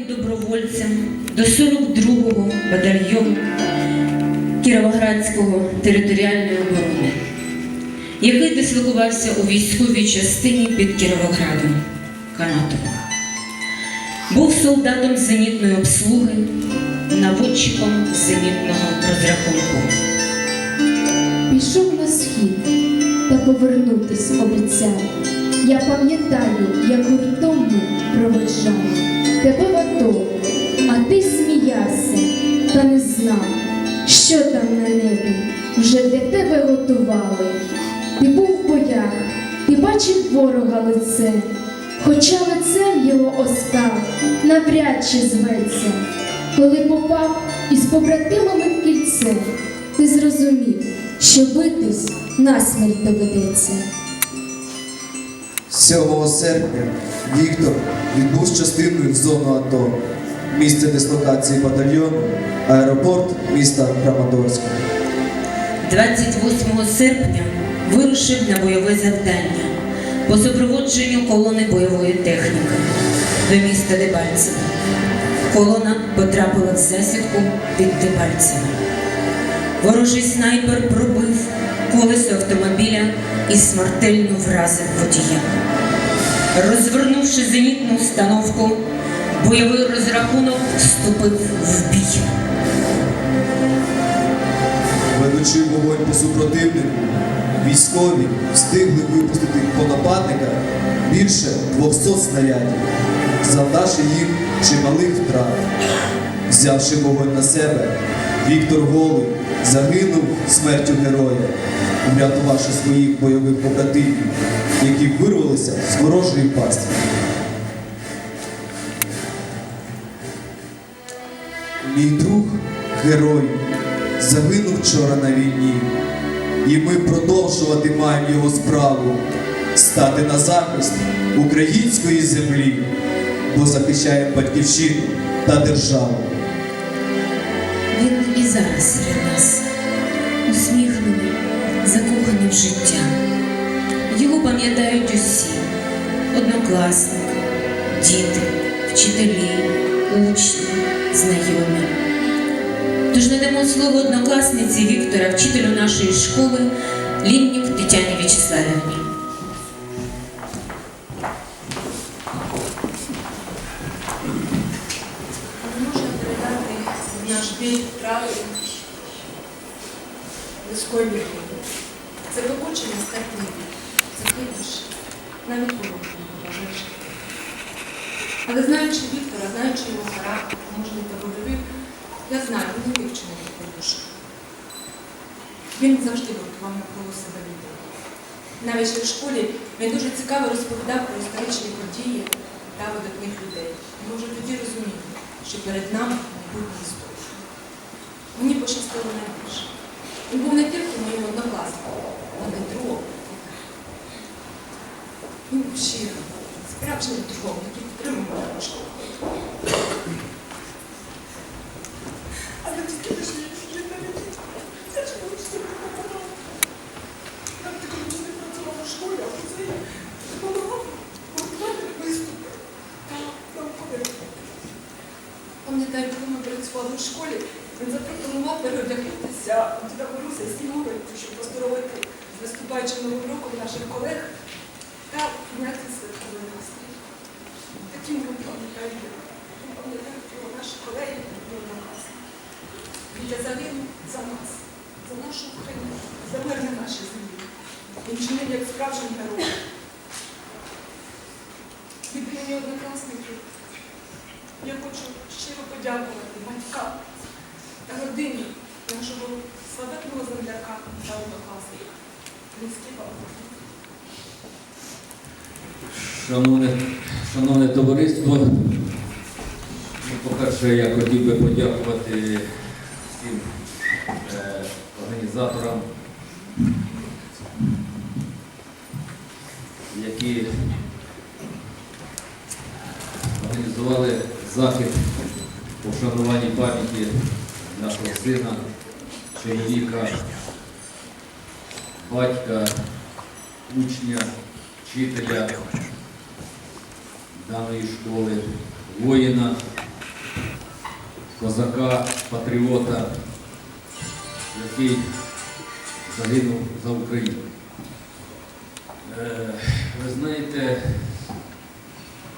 Добровольцем до 42-го батальйону Кіровоградського територіальної оборони, який дислокувався у військовій частині під Кіровоградом Канатово. Був солдатом зенітної обслуги, наводчиком зенітного розрахунку. Пішов на схід та повернутись обіцяв. Я пам'ятаю, як гуртом ми проведжали тебе в АТО, а ти сміявся та не знав, що там на небі вже для тебе готували. Ти був в боях, ти бачив ворога лице, хоча лицем його оскал навряд чи зветься. Коли попав із побратимами в кільце, ти зрозумів, що битись насмерть доведеться. 7 серпня Віктор відбув з частиною в зону АТО. Місце дислокації батальйону, аеропорт міста Краматорська. 28 серпня вирушив на бойове завдання по супроводженню колони бойової техніки до міста Дебальцево. Колона потрапила в засідку під Дебальцево. Ворожий снайпер пробив колесо автомобіля і смертельно вразив водія. Розвернувши зенітну установку, бойовий розрахунок вступив в бій. Ведучи вогонь по супротивнику, військові встигли випустити по нападниках більше 200 снарядів, завдавши їм чималих втрат. Взявши вогонь на себе, Віктор Голий загинув смертю героя, врятувавши своїх бойових побратимів, які вирвалися з ворожої пастки. Мій друг герой загинув вчора на війні, і ми продовжувати маємо його справу стати на захист української землі, бо захищає батьківщину та державу. Зараз серед нас, усміхнений, закоханий в життя. Його пам'ятають усі однокласники, діти, вчителі, учні, знайомі. Тож надамо слово однокласниці Віктора, вчителю нашої школи, Ліннік Тетяні В'ячеславівні. Наш біль втрати близької людини. Це побочення статні, кипиш, навіть ворог не бажаєш. Але знаючи Віктора, знаючи його характер, можливо, та бойовик, я знаю, він не вивчений душу. Він завжди готував навколо себе людей. Навіть ще в школі він дуже цікаво розповідав про історичні події та видатних людей. Ми вже тоді розуміли, що перед нами майбутнє історія. Мені пощастило найбільше. Він був не тільки моїм однокласником, але й другом. Він був щирим, справжнім другом, який підтримував мене в школі. Але тільки ж не навіть це ж було все пропонував. Нам ти коли не працював у школі, а це пропонував готувати виступи та наукові. Пам'ятаю, коли ми працювали в школі, він запропонував переодягнутися у діда Боруся і Снігуреньку, щоб поздоровити з виступаючим новим роком наших колег та підняти святковий настрій. Таким ми пам'ятаємо. Ми пам'ятаємо про наші колеги і однокласники. Вітя загинув за нас, за нашу Україну, за мир на нашій землі. Він чинив як справжній герой. Від імені однокласників я хочу щиро подякувати батькам та родині нашого славетного земляка та однокласника. Низький вам. Шановне, шановне товариство, ну, по-перше, я хотів би подякувати всім е, організаторам, які організували захід по вшануванні пам'яті нашого сина, чоловіка, батька, учня, вчителя даної школи, воїна, козака, патріота, який загинув за Україну. Е, Ви знаєте,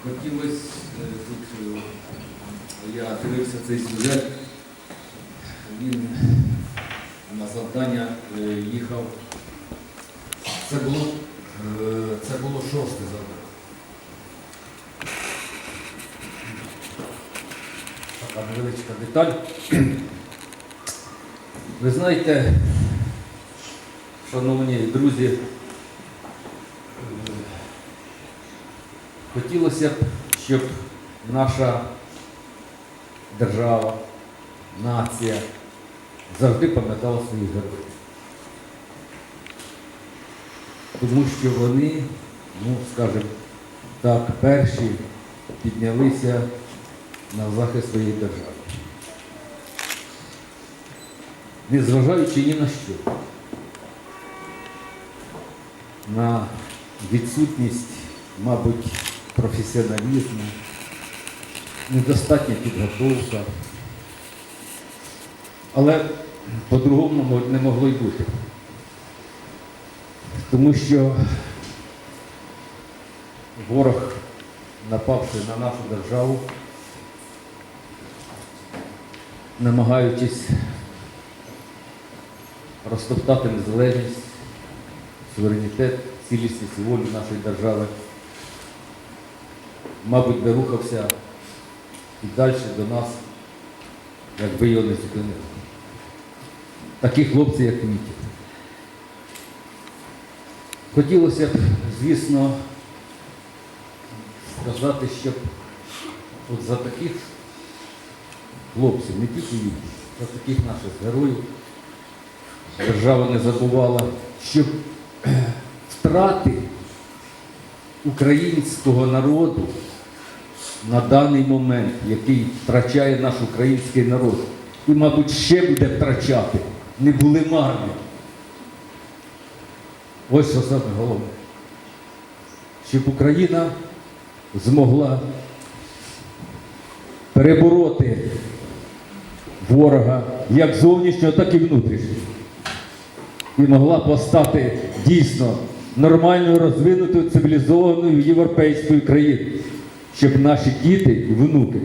хотілося е, тут, е, я дивився цей сюжет, він на завдання їхав. Це було, це було шосте завдання. Невеличка деталь. Ви знаєте, шановні друзі, е, хотілося б, щоб наша держава, нація завжди пам'ятала своїх героїв. Тому що вони, ну, скажімо так, перші піднялися на захист своєї держави. Незважаючи ні на що, на відсутність, мабуть, професіоналізму, недостатня підготовка. Але по-другому не могло й бути. Тому що ворог, напавши на нашу державу, намагаючись розтоптати незалежність, суверенітет, цілісність і волю нашої держави, мабуть, би рухався і далі до нас, якби його не зупинили. Такі хлопці, як Мітя. Хотілося б, звісно, сказати, щоб от за таких хлопців, не тільки їх, за таких наших героїв держава не забувала, щоб втрати українського народу на даний момент, який втрачає наш український народ, і, мабуть, ще буде втрачати, не були марні. Ось що саме головне. Щоб Україна змогла перебороти ворога як зовнішнього, так і внутрішнього. І могла постати дійсно нормальною, розвинутою, цивілізованою європейською країною, щоб наші діти і внуки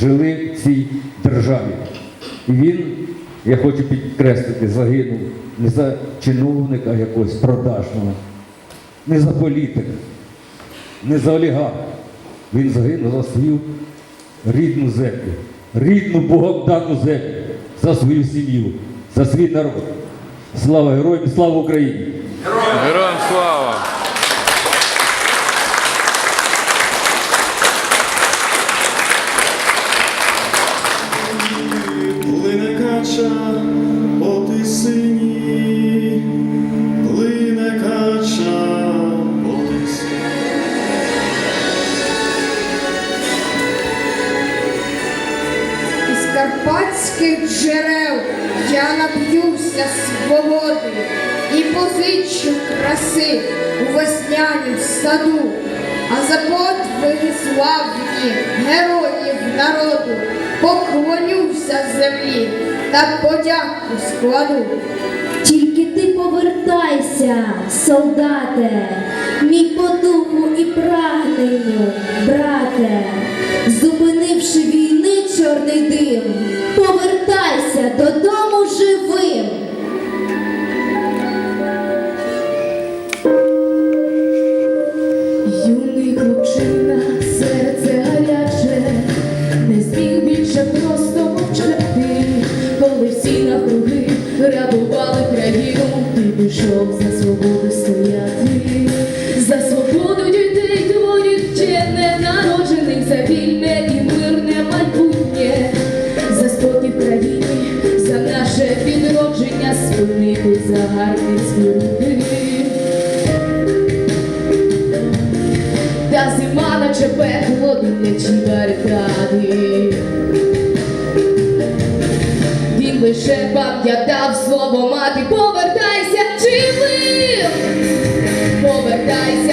жили в цій державі. І він, я хочу підкреслити, загинув не за чиновника якогось продажного, не за політика, не за олігарха. Він загинув за свою рідну землю, рідну Богом дану землю, за свою сім'ю, за свій народ. Слава героям, слава Україні! Героям слава! Складу. Тільки ти повертайся, солдате, мій по духу і прагненню, брате, зупинивши війни чорний дим, барикади. Він лише пам'ятав слово мати, повертайся живим, повертайся,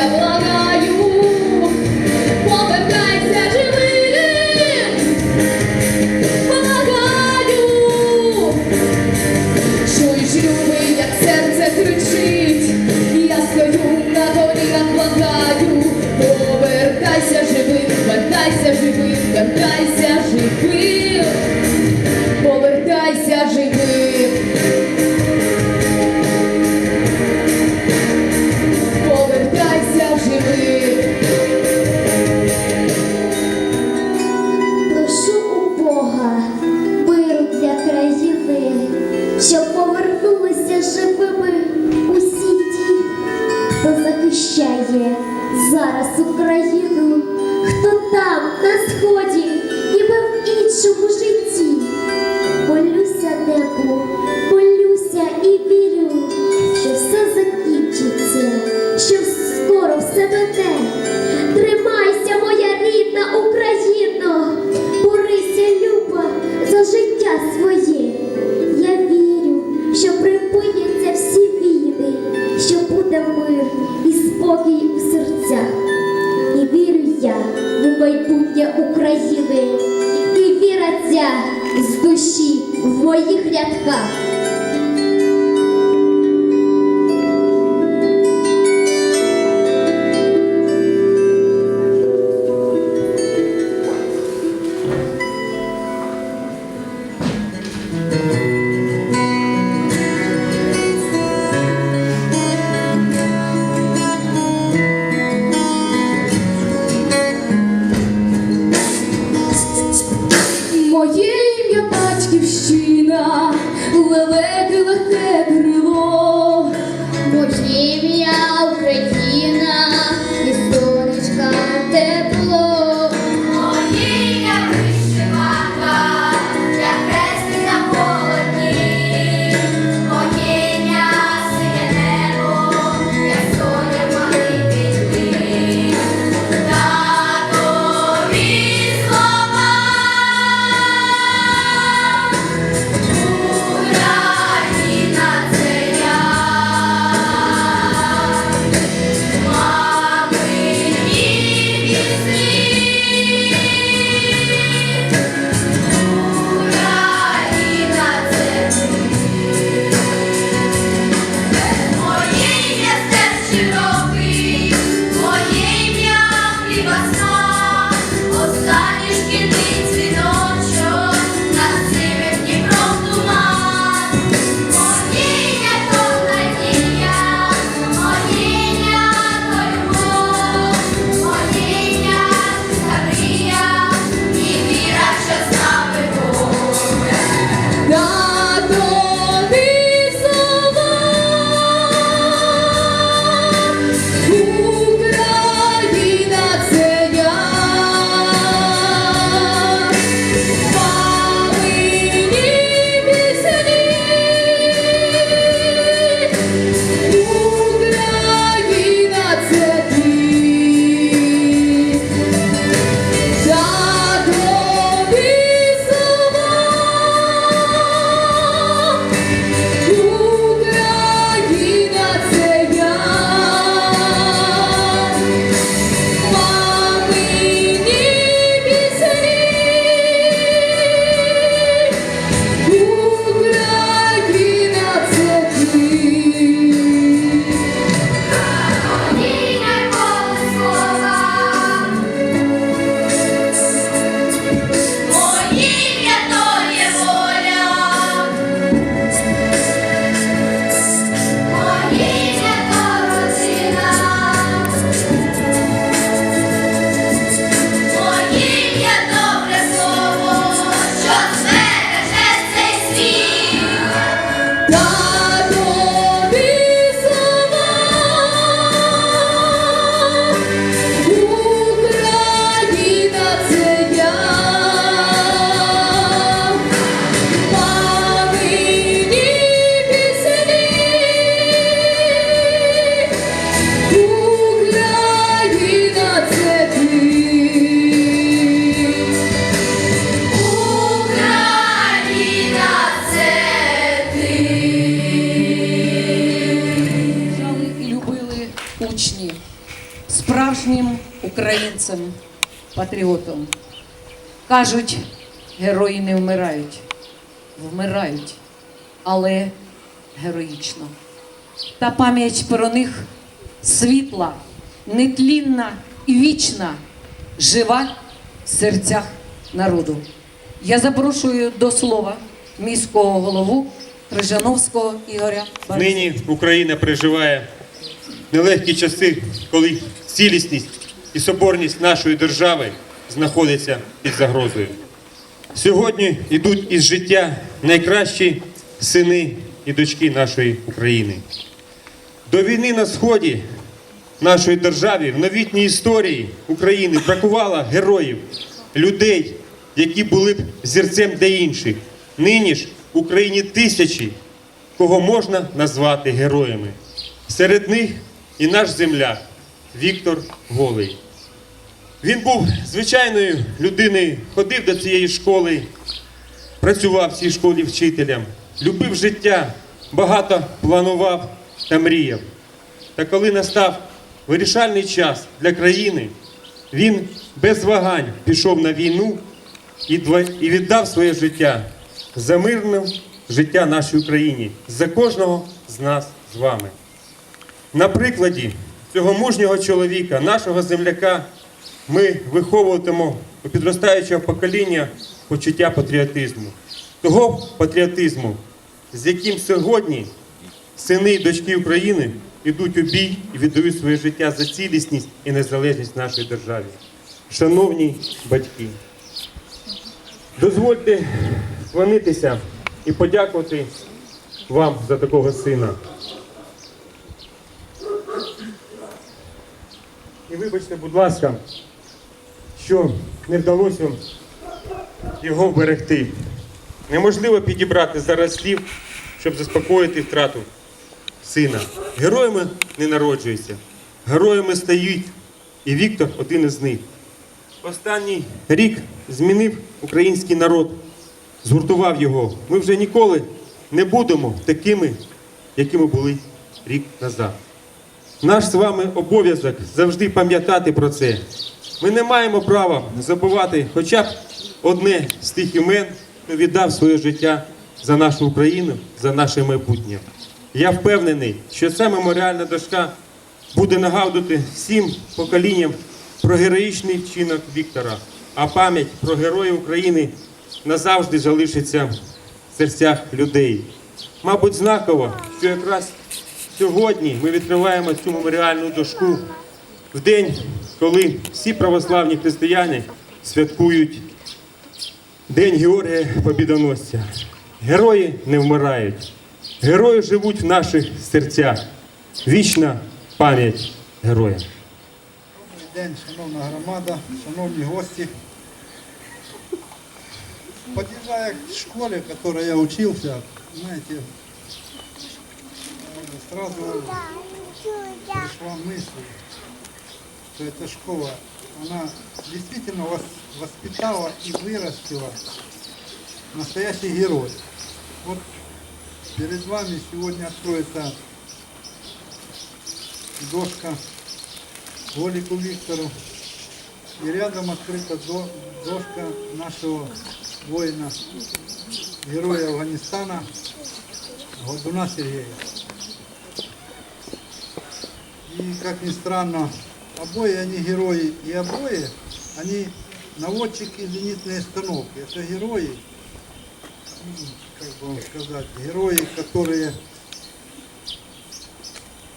Моє ім'я батьківщина, лелеки легке крило, Моє ім'я патріотом. Кажуть, герої не вмирають, вмирають, але героїчно. Та пам'ять про них світла, нетлінна і вічна, жива в серцях народу. Я запрошую до слова міського голову Крижановського Ігоря. Бариса. Нині Україна переживає нелегкі часи, коли цілісність і соборність нашої держави знаходиться під загрозою. Сьогодні йдуть із життя найкращі сини і дочки нашої України. До війни на сході нашої держави в новітній історії України бракувало героїв, людей, які були б зірцем для інших. Нині ж в Україні тисячі, кого можна назвати героями. Серед них і наш земляк. Віктор Голий. Він був звичайною людиною, ходив до цієї школи, працював в цій школі вчителем, любив життя, багато планував та мріяв. Та коли настав вирішальний час для країни, він без вагань пішов на війну і віддав своє життя за мирне життя нашій Україні, за кожного з нас з вами. На прикладі цього мужнього чоловіка, нашого земляка, ми виховуватимемо у підростаючого покоління почуття патріотизму. Того патріотизму, з яким сьогодні сини і дочки України йдуть у бій і віддають своє життя за цілісність і незалежність нашої держави. Шановні батьки, дозвольте вклонитися і подякувати вам за такого сина. І вибачте, будь ласка, що не вдалося його вберегти. Неможливо підібрати зараз слів, щоб заспокоїти втрату сина. Героями не народжуються, героями стають, і Віктор один із них. Останній рік змінив український народ, згуртував його. Ми вже ніколи не будемо такими, якими були рік назад. Наш з вами обов'язок завжди пам'ятати про це. Ми не маємо права забувати хоча б одне з тих імен, хто віддав своє життя за нашу Україну, за наше майбутнє. Я впевнений, що ця меморіальна дошка буде нагадувати всім поколінням про героїчний вчинок Віктора, а пам'ять про героїв України назавжди залишиться в серцях людей. Мабуть, знаково, що якраз сьогодні ми відкриваємо цю меморіальну дошку в день, коли всі православні християни святкують День Георгія Побідоносця. Герої не вмирають, герої живуть в наших серцях. Вічна пам'ять героям. Добрий день, шановна громада, шановні гості. Подъезжая к школе, в которой я учился, знаете, э, сразу пришла мысль, что эта школа, она действительно вас воспитала и вырастила настоящий герой. Вот перед вами сегодня откроется дошка Голику Виктору. И рядом открыта до- дошка нашего воина, героя Афганистана, Годуна Сергея. И, как ни странно, обои они герои, и обои, они наводчики зенитной установки. Это герои, как бы вам сказать, герои, которые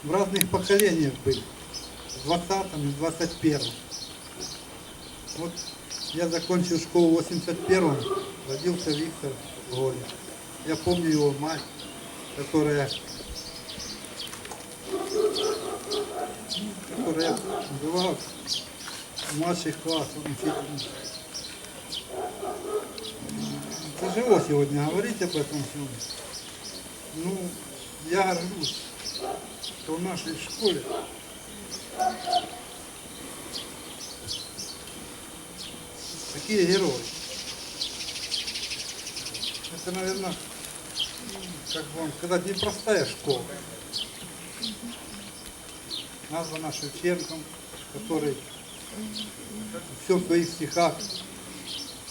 в разных поколениях были. В 20 и 21 Вот я закончил школу в 81-м, родился Виктор Голя. Я помню его мать, которая, ну, которая была в младших классах учительницей. Тяжело сегодня говорить об этом всем. Ну, я горжусь, что в нашей школе такие герои. Это, наверное, как бы вам сказать, непростая школа. Названа Шевченком, который все в своих стихах,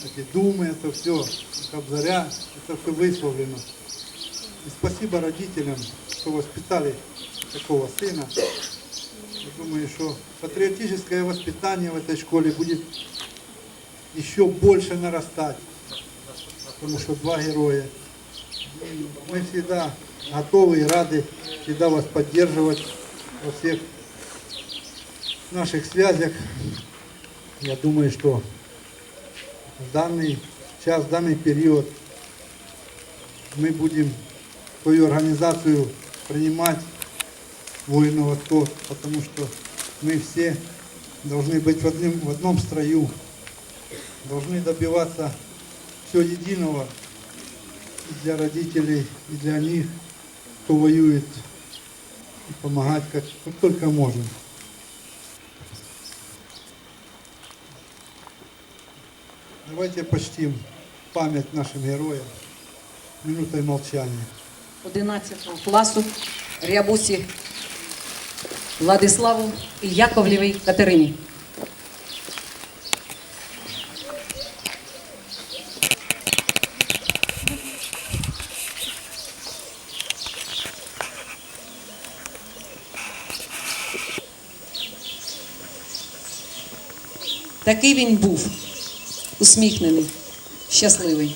эти думы, это все, Кобзаря, это все высловлено. И спасибо родителям, что воспитали такого сына. Я думаю, что патриотическое воспитание в этой школе будет еще больше нарастать, потому что два героя. И мы всегда готовы и рады всегда вас поддерживать во всех наших связях. Я думаю, что в данный час, в данный период мы будем свою организацию принимать воинов АТО, потому что мы все должны быть в, одним, в одном строю, должны добиваться все единого и для родителей, и для них, кто воюет, и помогать как, как только можем. Давайте почтим память нашим героям минутой молчания. 11 класу Рябусі Владиславу і Яковлєвій Катерині. Такий він був, усміхнений, щасливий,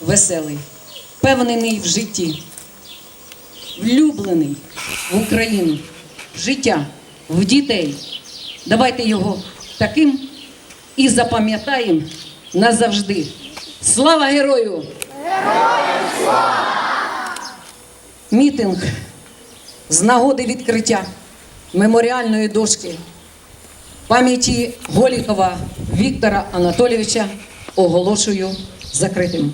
веселий, впевнений в житті влюблений в Україну, в життя, в дітей. Давайте його таким і запам'ятаємо назавжди. Слава герою! Героям слава! Мітинг з нагоди відкриття меморіальної дошки пам'яті Голікова Віктора Анатолійовича оголошую закритим.